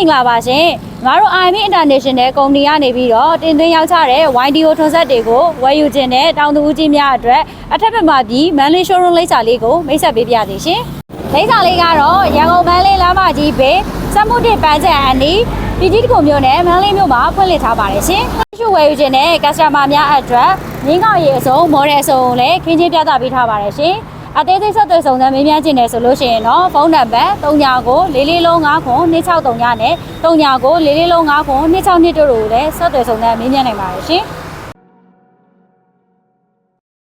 င်္ဂလာပါရှင်။ငါတို့ IME International ကုမ္ပဏီကနေပြီးတော့တင်သွင်းရောက်ချတဲ့ YDO ထွန်ဆက်တွေကိုဝယ်ယူခြင်းနဲ့တောင်သူဦးကြီးများအတွက်အထက်ဘက်မှာပြီးမန်လေး showroom လိပ်စာလေးကိုမိတ်ဆက်ပေးပြသေးရှင်။လိပ်စာလေးကတော့ရန်ကုန်မန်လေးလမ်းမကြီးဘေးစက်မှုတစ်ပန်းချက်အန်ဒီပြည်ကြီးတကုံမြို့နယ်မန်လေးမြို့မှာဖွင့်လှစ်ထားပါတယ်ရှင်။ရှုဝယ်ယူခြင်းနဲ့ customer များအတွက်ငင်းကောက်ရည်အစုံ model အစုံကိုလည်းခင်းချင်းပြသပေးထားပါတယ်ရှင်။ အသေးစိတ်ဆက်သွယ်စုံစမ်းမေးမြန်းခြင်းနဲ့ဆိုလို့ရှိရင်တော့ဖုန်းနံပါတ်39ကို44လုံး9ခွန်2639နဲ့39ကို44လုံး9ခွန်26နှစ်တို့ကိုလည်းဆက်သွယ်စုံစမ်းမေးမြန်းနိုင်ပါတယ်ရှင်။